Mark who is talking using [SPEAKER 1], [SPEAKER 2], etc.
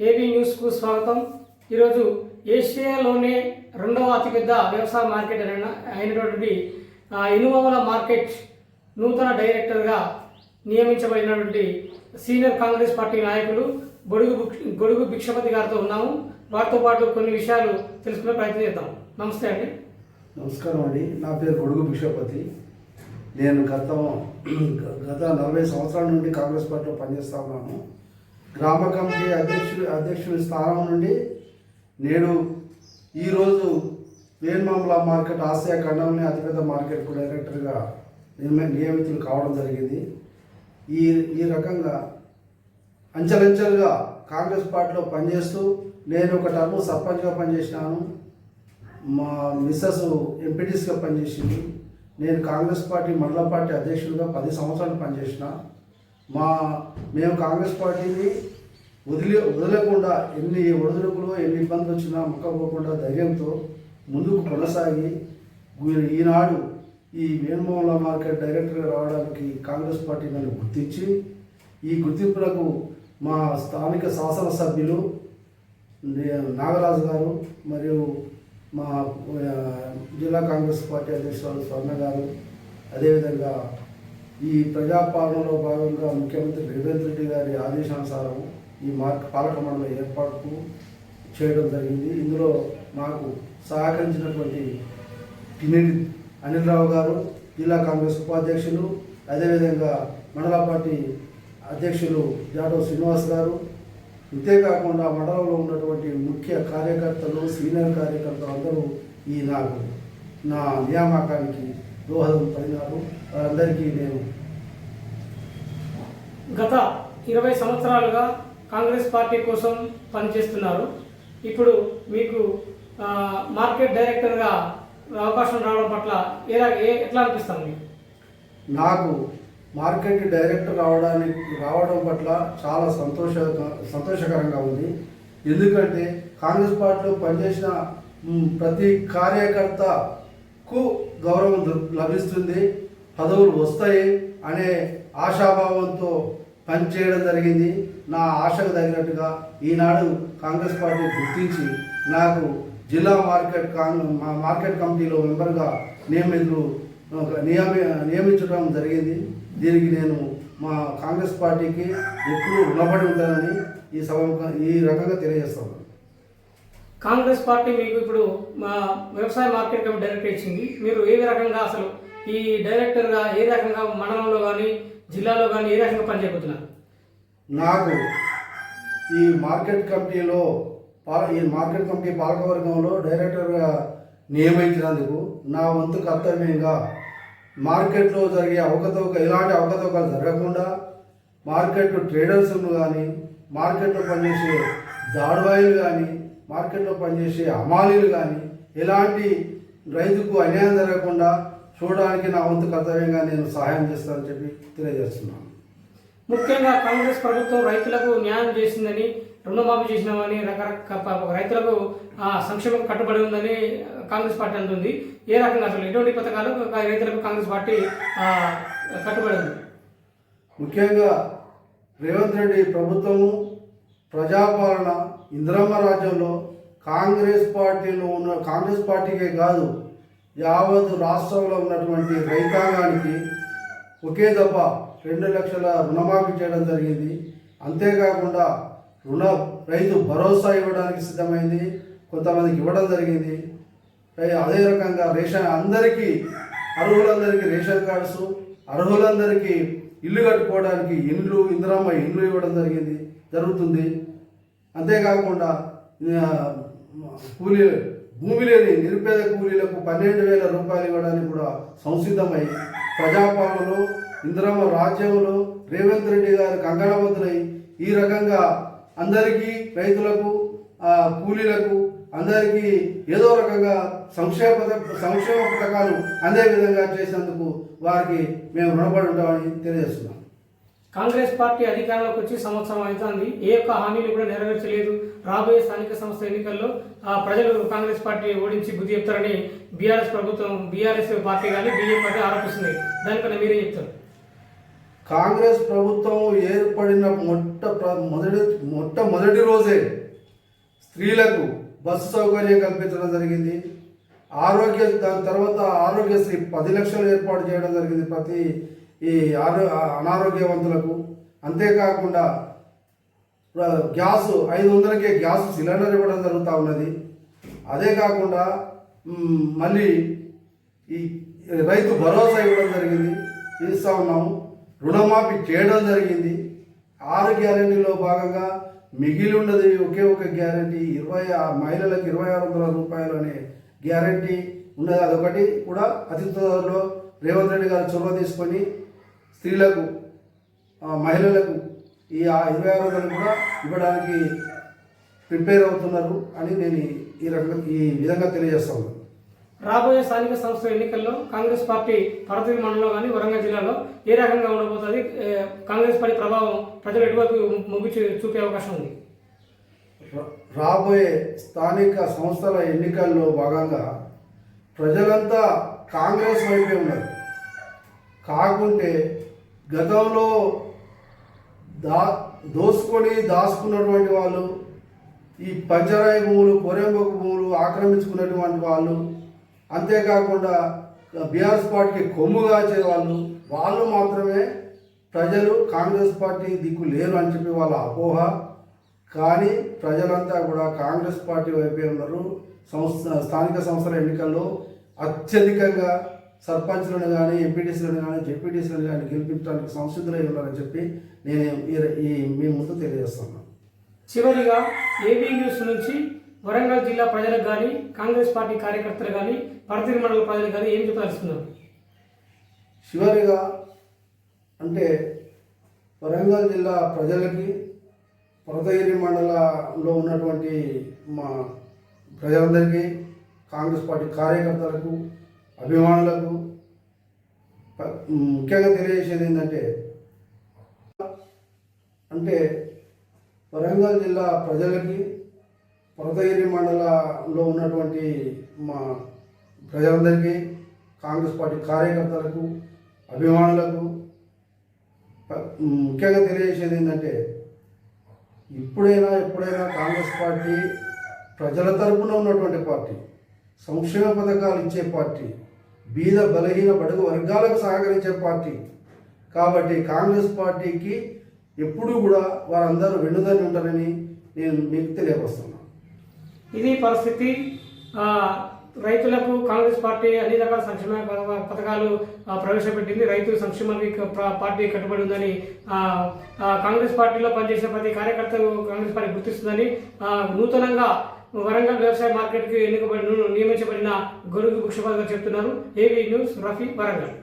[SPEAKER 1] AB న్యూస్కు స్వాగతం. ఈరోజు ఏషియాలోనే రెండవ అతిపెద్ద వ్యవసాయ మార్కెట్ అయిన అయినటువంటి ఇనువల మార్కెట్ నూతన డైరెక్టర్గా నియమించబడినటువంటి సీనియర్ కాంగ్రెస్ పార్టీ నాయకులు గొడుగు గొడుగు భిక్షపతి గారితో ఉన్నాము. వారితో పాటు కొన్ని విషయాలు తెలుసుకునే ప్రయత్నం చేద్దాం. నమస్తే అండి.
[SPEAKER 2] నమస్కారం అండి. నా పేరు గొడుగు భిక్షపతి. నేను గత గత నలభై సంవత్సరాల నుండి కాంగ్రెస్ పార్టీలో పనిచేస్తా ఉన్నాను. గ్రామ కమిటీ అధ్యక్షుడు అధ్యక్షుడి స్థానం నుండి నేడు ఈరోజు వేన్మామల మార్కెట్ ఆసియా ఖండంలోనే అతిపెద్ద మార్కెట్ డైరెక్టర్గా నియమితులు కావడం జరిగింది. ఈ ఈ రకంగా అంచెలంచెలుగా కాంగ్రెస్ పార్టీలో పనిచేస్తూ నేను ఒక టర్మ్ సర్పంచ్గా పనిచేసినాను. మా మిస్సెస్ ఎంపీటీస్గా పనిచేసింది. నేను కాంగ్రెస్ పార్టీ మండల పార్టీ అధ్యక్షుడిగా పది సంవత్సరాలు పనిచేసిన. మా మేము కాంగ్రెస్ పార్టీని వదిలే వదలకుండా ఎన్ని ఒడిదుడుకులు ఎన్ని ఇబ్బందులు వచ్చినా మొక్కపోకుండా ధైర్యంతో ముందుకు కొనసాగి ఈనాడు ఈ వేణుమోహన్ల మార్కెట్ డైరెక్టర్గా రావడానికి కాంగ్రెస్ పార్టీ నన్ను గుర్తించి ఈ గుర్తింపులకు మా స్థానిక శాసనసభ్యులు నాగరాజు గారు మరియు మా జిల్లా కాంగ్రెస్ పార్టీ అధ్యక్షురాలు స్వర్ణ గారు అదేవిధంగా ఈ ప్రజాపాలనలో భాగంగా ముఖ్యమంత్రి రేవంత్ రెడ్డి గారి ఆదేశానుసారం ఈ మార్క్ పాలక మండలి ఏర్పాటుకు చేయడం జరిగింది. ఇందులో నాకు సహకరించినటువంటి టినిడి అనిల్ రావు గారు జిల్లా కాంగ్రెస్ ఉపాధ్యక్షులు అదేవిధంగా మండల పార్టీ అధ్యక్షులు జాడవ్ శ్రీనివాస్ గారు ఇంతేకాకుండా మండలంలో ఉన్నటువంటి ముఖ్య కార్యకర్తలు సీనియర్ కార్యకర్తలు అందరూ ఈ నాకు నా నియామకానికి దోహదం పడినారు. వారందరికీ నేను
[SPEAKER 1] గత ఇరవై సంవత్సరాలుగా కాంగ్రెస్ పార్టీ కోసం పనిచేస్తున్నారు. ఇప్పుడు మీకు మార్కెట్ డైరెక్టర్గా అవకాశం రావడం పట్ల ఎలా ఏ ఎట్లా అనిపిస్తుంది మీకు?
[SPEAKER 2] నాకు మార్కెట్ డైరెక్టర్ రావడానికి రావడం పట్ల చాలా సంతోష సంతోషకరంగా ఉంది. ఎందుకంటే కాంగ్రెస్ పార్టీలో పనిచేసిన ప్రతి కార్యకర్తకు గౌరవం లభిస్తుంది పదవులు వస్తాయి అనే ఆశాభావంతో పనిచేయడం జరిగింది. నా ఆశకు తగినట్టుగా ఈనాడు కాంగ్రెస్ పార్టీ గుర్తించి నాకు జిల్లా మార్కెట్ కాంగ్ మా మార్కెట్ కమిటీలో మెంబర్గా నియమితులు నియమి నియమించడం జరిగింది. దీనికి నేను మా కాంగ్రెస్ పార్టీకి ఎప్పుడూ రుణపడి ఉంటానని ఈ సభ ఈ రకంగా తెలియజేస్తాను.
[SPEAKER 1] కాంగ్రెస్ పార్టీ మీకు ఇప్పుడు మా వ్యవసాయ మార్కెట్ కమిటీ డైరెక్టర్ ఇచ్చింది. మీరు ఏ రకంగా అసలు ఈ డైరెక్టర్గా ఏ రకంగా మండలంలో కానీ జిల్లాలో కానీ ఏ రకంగా పనిచేయబోతున్నారు?
[SPEAKER 2] నాకు ఈ మార్కెట్ కమిటీలో ఈ మార్కెట్ కమిటీ పాలకవర్గంలో డైరెక్టర్గా నియమించినందుకు నా వంతు కర్తవ్యంగా మార్కెట్లో జరిగే అవకతవక ఎలాంటి అవకతవకలు జరగకుండా మార్కెట్ ట్రేడర్స్ను కానీ మార్కెట్లో పనిచేసే దాడువాయిలు కానీ మార్కెట్లో పనిచేసే అమాలీలు కానీ ఎలాంటి రైతుకు అన్యాయం జరగకుండా చూడడానికి నా వంతు కర్తవ్యంగా నేను సహాయం చేస్తానని చెప్పి తెలియజేస్తున్నాను.
[SPEAKER 1] ముఖ్యంగా కాంగ్రెస్ ప్రభుత్వం రైతులకు న్యాయం చేసిందని రుణమాఫీ చేసినామని రకరకాల రైతులకు సంక్షేమం కట్టుబడి ఉందని కాంగ్రెస్ పార్టీ అంటుంది. ఏ రకంగా అసలు ఎటువంటి పథకాలు రైతులకు కాంగ్రెస్ పార్టీ కట్టుబడి ఉంది?
[SPEAKER 2] ముఖ్యంగా రేవంత్ రెడ్డి ప్రభుత్వము ప్రజాపాలన ఇందిరమ్మ రాజ్యంలో కాంగ్రెస్ పార్టీలో ఉన్న కాంగ్రెస్ పార్టీకే కాదు యావత్ రాష్ట్రంలో ఉన్నటువంటి రైతాంగానికి ఒకే దఫ రెండు లక్షల రుణమాఫీ చేయడం జరిగింది. అంతేకాకుండా రుణ రైతు భరోసా ఇవ్వడానికి సిద్ధమైంది. కొంతమందికి ఇవ్వడం జరిగింది. అదే- అదే రకంగా రేషన్ అందరికీ అర్హులందరికీ రేషన్ కార్డ్స్ అర్హులందరికీ ఇల్లు కట్టుకోవడానికి ఇండ్లు ఇందిరమ్మ ఇండ్లు ఇవ్వడం జరిగింది జరుగుతుంది. అంతేకాకుండా కూలీ భూమి లేని నిరుపేద కూలీలకు పన్నెండు వేల రూపాయలు ఇవ్వడానికి కూడా సంసిద్ధమై ప్రజాపాలనలో ఇందిరమ్మ రాజ్యంలో రేవంత్ రెడ్డి గారు కంకణబద్దులై ఈ రకంగా అందరికీ రైతులకు కూలీలకు అందరికీ ఏదో రకంగా సంక్షేమ సంక్షేమ పథకాలు అందే విధంగా చేసినందుకు వారికి మేము రుణపడి ఉంటామని తెలియజేస్తున్నాం.
[SPEAKER 1] కాంగ్రెస్ పార్టీ అధికారంలోకి వచ్చి సంవత్సరం అవుతుంది ఏ ఒక్క హామీలు కూడా నెరవేర్చలేదు. రాబోయే స్థానిక సంస్థ ఎన్నికల్లో ఆ, ప్రజలు కాంగ్రెస్ పార్టీ ఓడించి బుద్ధి చెప్తారని బీఆర్ఎస్ ప్రభుత్వం బీఆర్ఎస్ పార్టీ కానీ బీజేపీ పార్టీ ఆరోపిస్తుంది. దానిపైన మీరే చెప్తారు?
[SPEAKER 2] కాంగ్రెస్ ప్రభుత్వం ఏర్పడిన మొట్ట ప్ర- మొదటి మొట్టమొదటి రోజే స్త్రీలకు బస్సు సౌకర్యం కల్పించడం జరిగింది. ఆరోగ్య దాని తర్వాత ఆరోగ్యశ్రీ పది లక్షలు ఏర్పాటు చేయడం జరిగింది ప్రతి ఈ ఆరో అనారోగ్యవంతులకు. అంతేకాకుండా గ్యాస్ ఐదు వందలకే గ్యాస్ సిలిండర్ ఇవ్వడం జరుగుతూ ఉన్నది. అదే కాకుండా మళ్ళీ ఈ రైతు భరోసా ఇవ్వడం జరిగింది. ఇస్తా ఉన్నాము. రుణమాఫీ చేయడం జరిగింది. ఆరు గ్యారంటీలో భాగంగా మిగిలి ఉన్నది ఒకే ఒక గ్యారంటీ. ఇరవై ఆ- మహిళలకు ఇరవై ఆరు వందల రూపాయలు అనే గ్యారంటీ ఉన్నది. అదొకటి కూడా అతి త్వరలో రేవంత్ రెడ్డి గారు చొరవ తీసుకొని స్త్రీలకు మహిళలకు ఈ ఇరవై ఆరు వందలు కూడా ఇవ్వడానికి ప్రిపేర్ అవుతున్నారు అని నేను ఈ- రకంగా ఈ విధంగా తెలియజేస్తాను
[SPEAKER 1] రాబోయే స్థానిక సంస్థల ఎన్నికల్లో కాంగ్రెస్ పార్టీ పరతూరు మండలంలో కానీ వరంగల్ జిల్లాలో ఏ రకంగా ఉండబోతుంది? కాంగ్రెస్ పార్టీ ప్రభావం ప్రజలు ఎటువైపు మొగ్గు చూపే అవకాశం ఉంది?
[SPEAKER 2] రాబోయే స్థానిక సంస్థల ఎన్నికల్లో భాగంగా ప్రజలంతా కాంగ్రెస్ వైపే ఉన్నారు. కాకుంటే గతంలో దా దోసుకొని దాచుకున్నటువంటి వాళ్ళు ఈ పంచరాయి భూములు కొరెంబకు భూములు ఆక్రమించుకున్నటువంటి వాళ్ళు అంతేకాకుండా బీఆర్ఎస్ పార్టీకి కొమ్ము కాచే వాళ్ళు వాళ్ళు మాత్రమే ప్రజలు కాంగ్రెస్ పార్టీ దిక్కు లేరు అని చెప్పి వాళ్ళ అపోహ. కానీ ప్రజలంతా కూడా కాంగ్రెస్ పార్టీ వైపే ఉన్నారు. సంస్థ స్థానిక సంస్థల ఎన్నికల్లో అత్యధికంగా సర్పంచ్లను కానీ ఎంపీటీసీలను కానీ జెడ్పీటీసీలను కానీ గెలిపించడానికి సంసిద్ధులై ఉన్నారని చెప్పి నేను ఈ- మీ ముందు తెలియజేస్తున్నాను.
[SPEAKER 1] చివరిగా ఏబీ న్యూస్ నుంచి వరంగల్ జిల్లా ప్రజలకు కానీ కాంగ్రెస్ పార్టీ కార్యకర్తలు కానీ పరతూరు మండల ప్రజలకు కానీ ఏం చెప్పదలుచుకున్నారు
[SPEAKER 2] చివరిగా అంటే వరంగల్ జిల్లా ప్రజలకి పొరతగిరి మండలంలో ఉన్నటువంటి మా ప్రజలందరికీ కాంగ్రెస్ పార్టీ కార్యకర్తలకు అభిమానులకు ముఖ్యంగా తెలియజేసేది ఏంటంటే అంటే వరంగల్ జిల్లా ప్రజలకి పొరతగిరి మండలంలో ఉన్నటువంటి మా ప్రజలందరికీ కాంగ్రెస్ పార్టీ కార్యకర్తలకు అభిమానులకు ముఖ్యంగా తెలియజేసేది ఏంటంటే ఇప్పుడైనా ఎప్పుడైనా కాంగ్రెస్ పార్టీ ప్రజల తరపున ఉన్నటువంటి పార్టీ సంక్షేమ పథకాలు ఇచ్చే పార్టీ బీద బలహీన బడుగు వర్గాలకు సహకరించే పార్టీ. కాబట్టి కాంగ్రెస్ పార్టీకి ఎప్పుడూ కూడా వారందరూ వెన్నుదని ఉంటారని నేను మీకు తెలియపరుస్తున్నాను
[SPEAKER 1] ఇది పరిస్థితి. రైతులకు కాంగ్రెస్ పార్టీ అన్ని రకాల సంక్షేమ పథక- పథకాలు ప్రవేశపెట్టింది. రైతు సంక్షేమానికి పార్టీ కట్టుబడి ఉందని కాంగ్రెస్ పార్టీలో పనిచేసే ప్రతి కార్యకర్తలు కాంగ్రెస్ పార్టీ గుర్తిస్తుందని నూతనంగా వరంగల్ వ్యవసాయ మార్కెట్కు ఎన్నికబడిన నియమించబడిన గొడుగు భుక్షపాల్ చెప్తున్నారు. AV news Rafi Warangal.